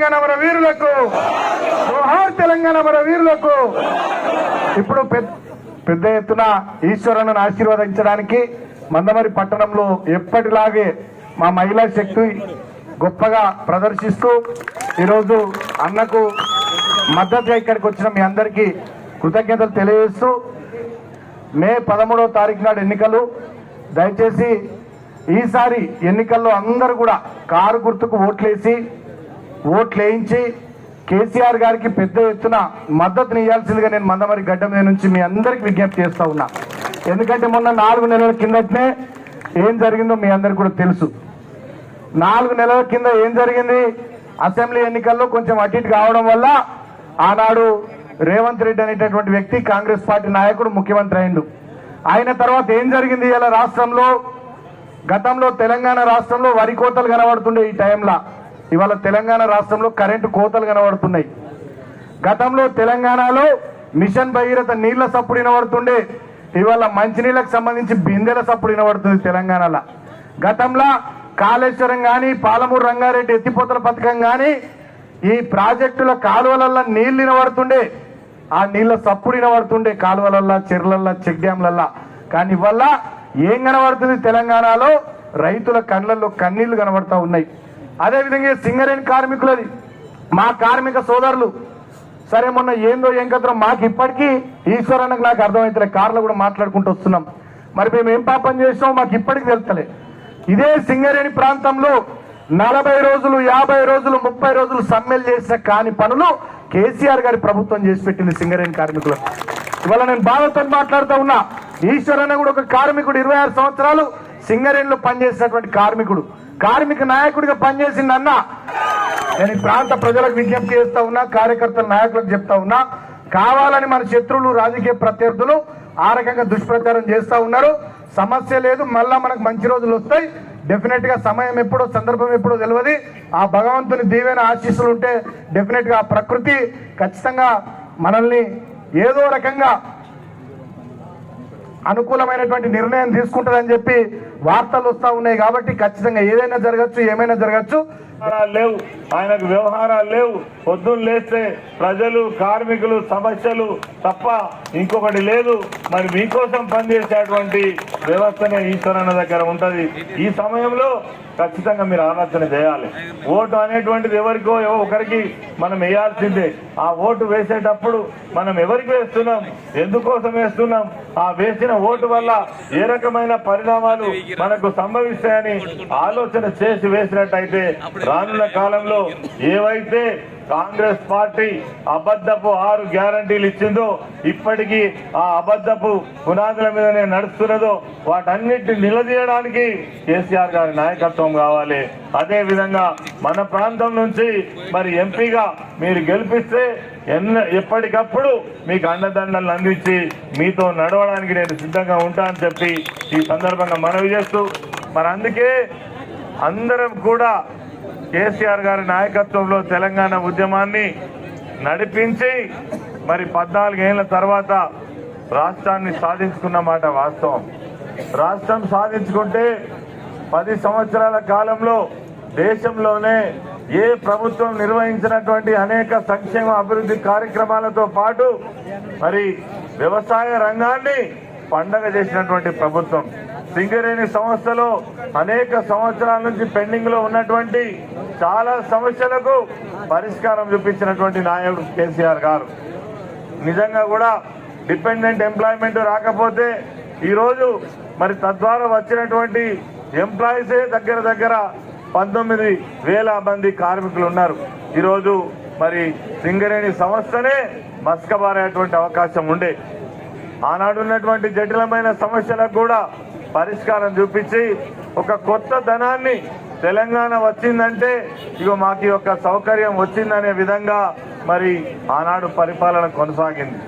తెలంగాణ మన వీరులకు జోహార్ తెలంగాణ మన వీరులకు. ఇప్పుడు పెద్ద పెద్ద ఎత్తున ఈశ్వరులను ఆశీర్వదించడానికి మందమరి పట్టణంలో ఎప్పటిలాగే మా మహిళా శక్తి గొప్పగా ప్రదర్శిస్తూ ఈరోజు అన్నకు మద్దతుగా ఇక్కడికి వచ్చిన మీ అందరికీ కృతజ్ఞతలు తెలియజేస్తూ మే పదమూడవ తారీఖు నాడు ఎన్నికలు. దయచేసి ఈసారి ఎన్నికల్లో అందరూ కూడా కారు గుర్తుకు ఓట్లేసి ఓట్లు వేయించి కేసీఆర్ గారికి పెద్ద ఎత్తున మద్దతుని ఇవ్వాల్సిందిగా నేను మందమరి గడ్డ మీద నుంచి మీ అందరికి విజ్ఞప్తి చేస్తా ఉన్నా. ఎందుకంటే మొన్న నాలుగు నెలల కిందటనే ఏం జరిగిందో మీ అందరికి కూడా తెలుసు. నాలుగు నెలల కింద ఏం జరిగింది? అసెంబ్లీ ఎన్నికల్లో కొంచెం అటు ఇటు కావడం వల్ల ఆనాడు రేవంత్ రెడ్డి అనేటటువంటి వ్యక్తి కాంగ్రెస్ పార్టీ నాయకుడు ముఖ్యమంత్రి అయిండు. అయిన తర్వాత ఏం జరిగింది ఇలా రాష్ట్రంలో? గతంలో తెలంగాణ రాష్ట్రంలో వరి కోతలు కనబడుతుండే ఈ టైంలో. ఇవాళ తెలంగాణ రాష్ట్రంలో కరెంటు కోతలు కనబడుతున్నాయి. గతంలో తెలంగాణలో మిషన్ భగీరథ నీళ్ళ సప్పుడు వినబడుతుండే. ఇవాళ మంచినీళ్ళకు సంబంధించి బిందెల సప్పుడు వినబడుతుంది తెలంగాణలో. గతంలో కాళేశ్వరం కానీ పాలమూరు రంగారెడ్డి ఎత్తిపోతల పథకం కానీ ఈ ప్రాజెక్టుల కాలువలల్లో నీళ్ళు వినబడుతుండే. ఆ నీళ్ళ సప్పుడు వినబడుతుండే కాలువలల్లా చెర్లల్లా చెక్ డ్యాంలల్లా కానీ ఇవల్ల ఏం కనబడుతుంది తెలంగాణలో? రైతుల కళ్ళల్లో కన్నీళ్ళు కనబడతా ఉన్నాయి. అదేవిధంగా సింగరేణి కార్మికులది మా కార్మిక సోదరులు. సరే మొన్న ఏందో ఏం కదరం మాకు ఇప్పటికీ ఈశ్వరన్నకు నాకు అర్థమైతలే కార్లో కూడా మాట్లాడుకుంటూ వస్తున్నాం. మరి మేము ఏం పాపం చేసినామో మాకు ఇప్పటికి తెలుస్తలే. ఇదే సింగరేణి ప్రాంతంలో నలభై రోజులు యాభై రోజులు ముప్పై రోజులు సమ్మెలు చేసిన కాని పనులు కేసీఆర్ గారి ప్రభుత్వం చేసి పెట్టింది సింగరేణి కార్మికులు. ఇవాళ నేను బాధతో మాట్లాడుతూ ఉన్నా. ఈశ్వరన్న కూడా ఒక కార్మికుడు ఇరవై ఆరు సంవత్సరాలు సింగరేణిలో పనిచేసినటువంటి కార్మికుడు. కార్మిక నాయకుడిగా పనిచేసింది అన్న. నేను ప్రాంత ప్రజలకు విజ్ఞప్తి చేస్తా ఉన్నా కార్యకర్తల నాయకులకు చెప్తా ఉన్నా. కావాలని మన శత్రువులు రాజకీయ ప్రత్యర్థులు ఆ రకంగా దుష్ప్రచారం చేస్తూ ఉన్నారు. సమస్య లేదు మళ్ళా మనకు మంచి రోజులు వస్తాయి. డెఫినెట్గా సమయం ఎప్పుడో సందర్భం ఎప్పుడో తెలియదు. ఆ భగవంతుని దీవెన ఆశీస్సులు ఉంటే డెఫినెట్గా ఆ ప్రకృతి ఖచ్చితంగా మనల్ని ఏదో రకంగా అనుకూలమైనటువంటి నిర్ణయం తీసుకుంటుందని చెప్పి వార్తలు వస్తా ఉన్నాయి కాబట్టి ఖచ్చితంగా ఏదైనా జరగచ్చు ఏమైనా జరగచ్చు. లేవు. ఆయనకు వ్యవహారాలు లేవు. పొద్దున్న లేస్తే ప్రజలు కార్మికులు సమస్యలు తప్ప ఇంకొకటి లేదు. మరి మీకోసం పనిచేసేటువంటి వ్యవస్థనే ఈశ్వరన్న దగ్గర ఉంటుంది. ఈ సమయంలో ఖచ్చితంగా మీరు ఆలోచన చేయాలి. ఓటు అనేటువంటిది ఎవరికో ఒకరికి మనం వేయాల్సిందే. ఆ ఓటు వేసేటప్పుడు మనం ఎవరికి వేస్తున్నాం? ఎందుకోసం వేస్తున్నాం? ఆ వేసిన ఓటు వల్ల ఏ రకమైన పరిణామాలు మనకు సంభవిస్తాయని ఆలోచన చేసి వేసినట్టయితే రానున్న కాలంలో ఏవైతే కాంగ్రెస్ పార్టీ అబద్ధపు ఆరు గ్యారంటీలు ఇచ్చిందో ఇప్పటికీ ఆ అబద్ధపు పునాదుల మీదనే నడుస్తున్నదో వాటన్నిటిని నిలదీయడానికి కేసీఆర్ గారి నాయకత్వం కావాలి. అదే విధంగా మన ప్రాంతం నుంచి మరి ఎంపీగా మీరు గెలిపిస్తే ఎన్న ఎప్పటికప్పుడు మీకు అండదండలు అందించి మీతో నడవడానికి నేను సిద్ధంగా ఉంటా అని చెప్పి ఈ సందర్భంగా మనవి చేస్తూ మరి అందుకే అందరం కూడా కేసీఆర్ గారి నాయకత్వంలో తెలంగాణ ఉద్యమాన్ని నడిపించి మరి పద్నాలుగేళ్ళ తర్వాత రాష్ట్రాన్ని సాధించుకున్న మాట వాస్తవం. రాష్ట్రం సాధించుకుంటే పది సంవత్సరాల కాలంలో దేశంలోనే ఏ ప్రభుత్వం నిర్వహించినటువంటి అనేక సంక్షేమ అభివృద్ధి కార్యక్రమాలతో పాటు మరి వ్యవసాయ రంగాన్ని పండగ చేసినటువంటి ప్రభుత్వం. సింగరేణి సంస్థలో అనేక సంవత్సరాల నుంచి పెండింగ్లో ఉన్నటువంటి చాలా సమస్యలకు పరిష్కారం చూపించినటువంటి నాయకుడు కేసీఆర్ గారు. నిజంగా కూడా డిపెండెంట్ ఎంప్లాయ్మెంట్ రాకపోతే ఈరోజు మరి తద్వారా వచ్చినటువంటి ఎంప్లాయీసే దగ్గర దగ్గర పంతొమ్మిది వేల మంది కార్మికులు ఉన్నారు. ఈరోజు మరి సింగరేణి సంస్థనే మస్కబారేటువంటి అవకాశం ఉండే. ఆనాడు ఉన్నటువంటి జటిలమైన సమస్యలకు కూడా పరిష్కారం చూపించి ఒక కొత్త ధనాన్ని తెలంగాణ వచ్చిందంటే ఇగో మాకు ఈ యొక్క సౌకర్యం వచ్చిందనే విధంగా మరి ఆనాడు పరిపాలన కొనసాగింది.